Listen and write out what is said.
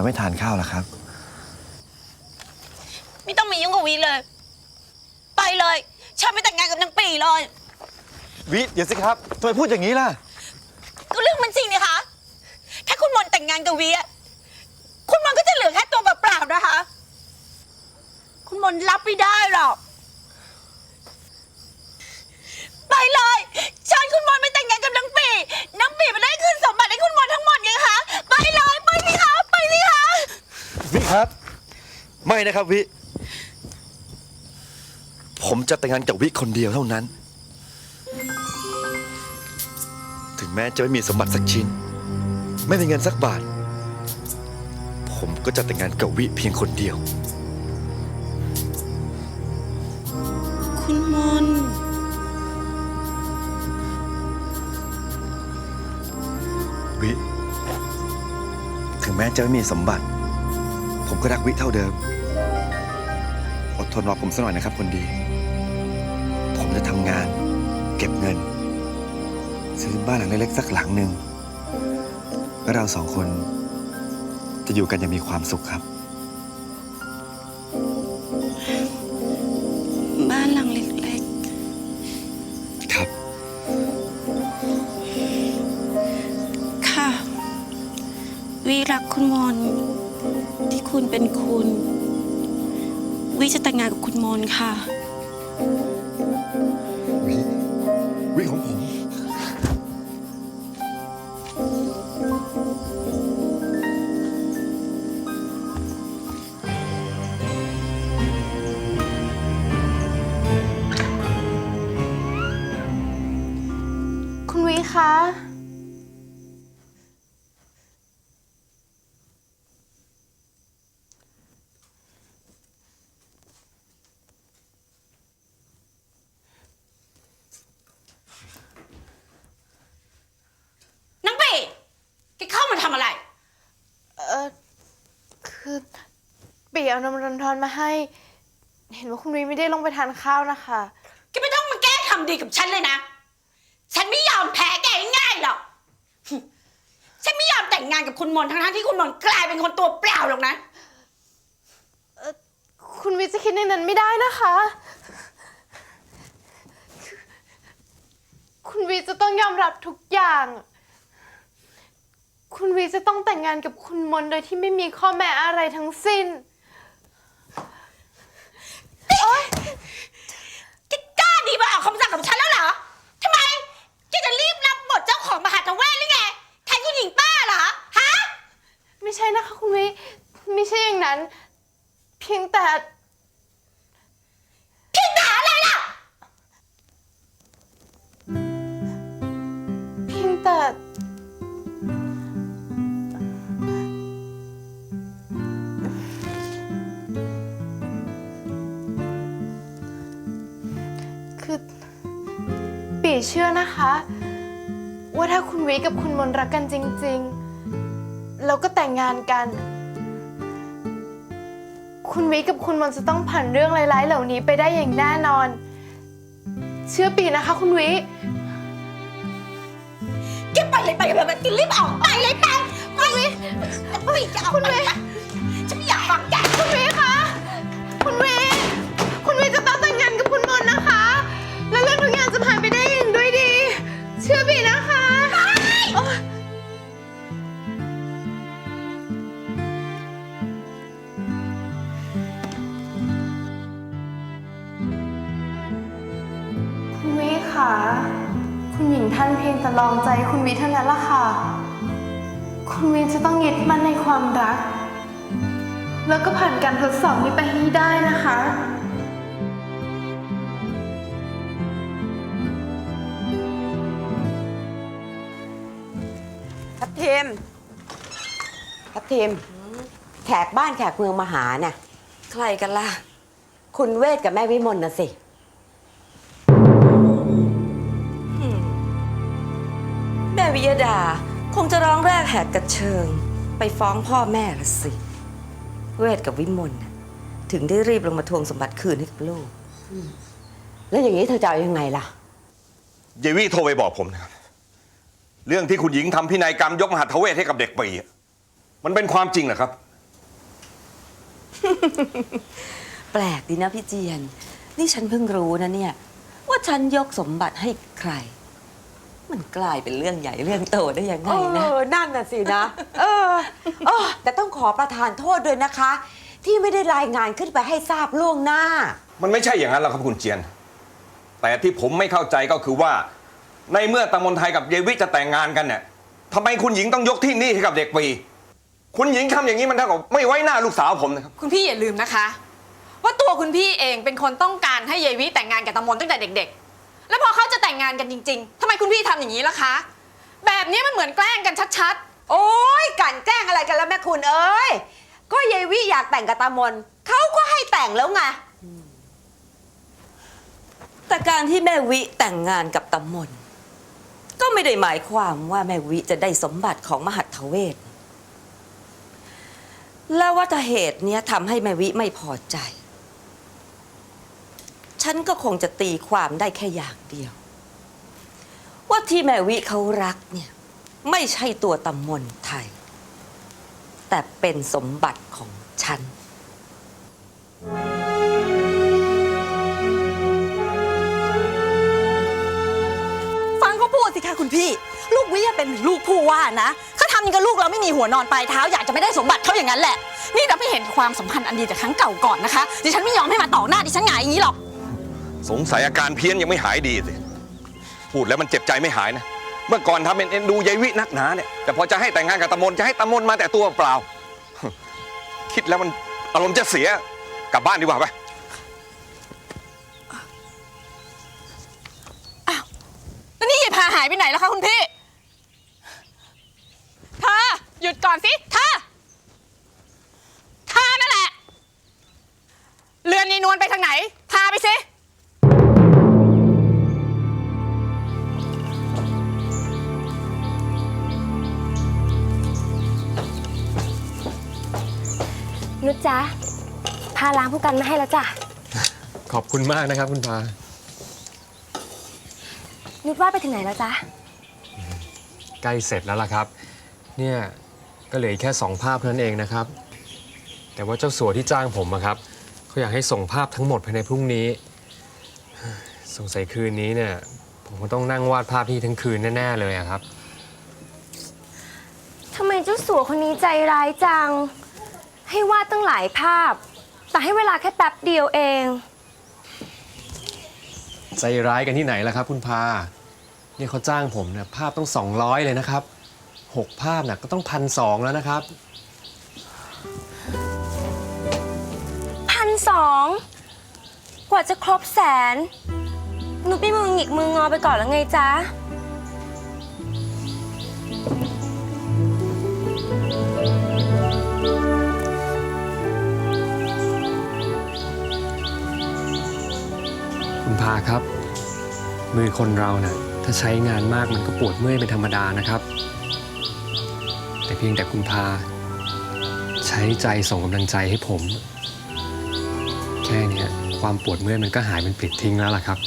ทำไมไม่ทานข้าวล่ะครับ ไม่ต้องมายุ่งกับวีเลย ไปเลยฉันไม่แต่งงานกับนางปีเลย วิเดี๋ยวสิครับทำไมพูดอย่างนี้ล่ะ ก็เรื่องมันจริงนี่คะ ถ้าคุณมนต์แต่งงานกับวีอะคุณมนต์ก็จะเหลือแค่ตัวเปล่าๆนะคะ คุณมนต์รับไม่ได้หรอก ไปเลยเชิญคุณมนต์ไปแต่งงานกับนางปีนางปีมันได้คืนสมบัติให้คุณมนต์ทั้งหมดไงคะ ไปเลย ไปสิคะไปสิคะวิ ครับ ไม่นะครับวิ ผมจะแต่งงานกับวิคนเดียวเท่านั้น ถึงแม้จะไม่มีสมบัติสักชิ้น ไม่มีเงินสักบาท ผมก็จะแต่งงานกับวิเพียงคนเดียว คุณมนต์วิ ถึงแม้จะไม่มีสมบัติ ผมก็รักวิเท่าเดิม อดทนรอผมสักหน่อยนะครับ คนดี ผมจะทำงาน เก็บเงิน ซื้อบ้านหลังเล็กๆสักหลังหนึ่งแล้วเราสองคน จะอยู่กันอย่างมีความสุขครับ บ้านหลังเล็กครับ ๆ ค่ะ วีรักคุณมนต์ ที่คุณเป็นคุณวีจะแต่งงานกับคุณมนต์ค่ะ วิวิของผม คุณวิคะ นังปีแกเข้ามาทำอะไร เออคือปี เอาน้ำร้อนๆมาให้ เห็นว่าคุณวิไม่ได้ลงไปทานข้าวนะคะ แกไม่ต้องมาแก้ทำดีกับฉันเลยนะ ฉันไม่ยอมแพ้แกง่ายๆหรอก ฉันไม่ยอมแต่งงานกับคุณมนต์ทั้งๆที่คุณมนต์กลายเป็นคนตัวเปล่าหรอกนะ คุณวิจะคิดในนั้นไม่ได้นะคะ คุณวีจะต้องยอมรับทุกอย่าง คุณวีจะต้องแต่งงานกับคุณมนต์โดยที่ไม่มีข้อแม้อะไรทั้งสิ้น แกกล้าดีมาออกคำสั่งกับฉันแล้วเหรอ ทำไมแกจะรีบรับบทเจ้าของมหาดเวทหรือไง แทนคุณหญิงป้าเหรอ ฮะ ไม่ใช่นะคะคุณวิ ไม่ใช่อย่างนั้นเพียงแต่พี่ด่าอะไรล่ะ เพียงแต่ คือปีเชื่อนะคะ ว่าถ้าคุณวิกับคุณมนต์รักกันจริง ๆ แล้วก็แต่งงานกัน คุณวิกับคุณมนต์จะต้องผ่านเรื่องร้ายๆ เหล่านี้ไปได้อย่างแน่นอน เชื่อปีนะคะ คุณวิ แกไปเลยไปเลยไปแกรีบออกไปเลยไปไปไปจะเอาไปนะ ค่ะ คุณหญิงท่านเพียงแต่ลองใจคุณวีเท่านั้นละค่ะ คุณวีจะต้องยึดมั่นในความรัก แล้วก็ผ่านการทดสอบนี้ไปให้ได้นะคะ ทับทิมทับทิมแขกบ้านแขกเมืองมาหาน่ะ ใครกันล่ะ คุณเวทกับแม่วิมลน่ะสิ วิยดา คงจะร้องแรกแหกกระเชิง ไปฟ้องพ่อแม่ละสิ เวทกับวิมลน่ะถึงได้รีบลงมาทวงสมบัติคืนให้กับลูก แล้วอย่างนี้เธอจะเอายังไงล่ะ เยวี่โทรไปบอกผมนะครับ เรื่องที่คุณหญิงทำพินัยกรรมยกมหาดทเวทให้กับเด็กปีอะมันเป็นความจริงเหรอครับ แปลกดีนะพี่เจียน นี่ฉันเพิ่งรู้นะเนี่ย ว่าฉันยกสมบัติให้ใคร มันกลายเป็นเรื่องใหญ่เรื่องโตได้ยังไงเอนะอนั่นน่ะสินะ เออเออ แต่ต้องขอประทานโทษด้วยนะคะ ที่ไม่ได้รายงานขึ้นไปให้ทราบล่วงหน้า มันไม่ใช่อย่างนั้นหรอกครับคุณเจียน แต่ที่ผมไม่เข้าใจก็คือว่า ในเมื่อตำมนไทยกับเยวิจะแต่งงานกันเนี่ยทำไมคุณหญิงต้องยกที่นี่ให้กับเด็กปี คุณหญิงทำอย่างนี้มันเท่ากับไม่ไว้หน้าลูกสาวผมนะครับ คุณพี่อย่าลืมนะคะ ว่าตัวคุณพี่เองเป็นคนต้องการให้ยายวิแต่งงานกับตามนตั้งแต่เด็กๆ แล้วพอเขาจะแต่งงานกันจริง ๆทำไมคุณพี่ทำอย่างนี้ล่ะคะ แบบนี้มันเหมือนแกล้งกันชัดโอ้ยกลั่นแกล้งอะไรกันแล้วแม่คุณเอ้ย ก็ยายวิอยากแต่งกับตามนเขาก็ให้แต่งแล้วไง แต่การที่แม่วิแต่งงานกับตำมน ก็ไม่ได้หมายความว่าแม่วิจะได้สมบัติของมหัตถเวทและวัฏเหตุเนี้ยทำให้แม่วิไม่พอใจ ฉันก็คงจะตีความได้แค่อย่างเดียว ว่าที่แม่วิเขารักเนี่ย ไม่ใช่ตัวตำมนไทย แต่เป็นสมบัติของฉัน ฟังเขาพูดสิคะคุณพี่ ลูกวิเป็นลูกผู้ว่านะเขาทำอย่างกับลูกเราไม่มีหัวนอนปลายเท้าอยากจะไม่ได้สมบัติเขาอย่างนั้นแหละ นี่เราไม่เห็นความสัมพันธ์อันดีจากครั้งเก่าก่อนนะคะดิฉันไม่ยอมให้มาต่อหน้าดิฉันหงายอย่างนี้หรอก สงสัยอาการเพี้ยนยังไม่หายดีสิ พูดแล้วมันเจ็บใจไม่หายนะ เมื่อก่อนทำเป็นเอ็นดูยายวินักหนาเนี่ย แต่พอจะให้แต่งงานกับตำมนจะให้ตำมนมาแต่ตัวเปล่า คิดแล้วมันอารมณ์จะเสีย กลับบ้านดีกว่าไปๆแล้วนี่ยายพาหายไปไหนแล้วคะคุณพี่เธอหยุดก่อนสิเธอเธอนั่นแหละ เรือนยายนวลไปทางไหน พาไปสิ นุชจ๊ะพาล้างผู้กันมาให้แล้วจ้ะ ขอบคุณมากนะครับ คุณพา นุชว่าไปถึงไหนแล้วจ๊ะ ใกล้เสร็จแล้วล่ะครับ เนี่ยก็เหลืออีกแค่สองภาพเท่านั้นเองนะครับ แต่ว่าเจ้าสัวที่จ้างผมอะครับเขาอยากให้ส่งภาพทั้งหมดภายในพรุ่งนี้ สงสัยคืนนี้เนี่ย ผมคงต้องนั่งวาดภาพที่ทั้งคืนแน่ๆเลยอะครับ ทำไมเจ้าสัวคนนี้ใจร้ายจัง ให้วาดตั้งหลายภาพ แต่ให้เวลาแค่แป๊บเดียวเอง ใจร้ายกันที่ไหนล่ะครับ คุณพา เนี่ยเขาจ้างผมเนี่ยภาพต้อง 200 เลยนะครับหกภาพน่ะก็ต้องพันสองแล้วนะครับ พันสองกว่าจะครบแสนนุชไม่มือหงิกมืองอไปก่อนแล้วไงจ๊ะ ครับ มือคนเราเนะ่ะถ้าใช้งานมากมันก็ปวดเมื่อยเป็นธรรมดานะครับ แต่เพียงแต่คุณพา ใช้ใจส่งกำลังใจให้ผม แค่นี้ความปวดเมื่อยมันก็หายเป็นปลิดทิ้งแล้วล่ะครับ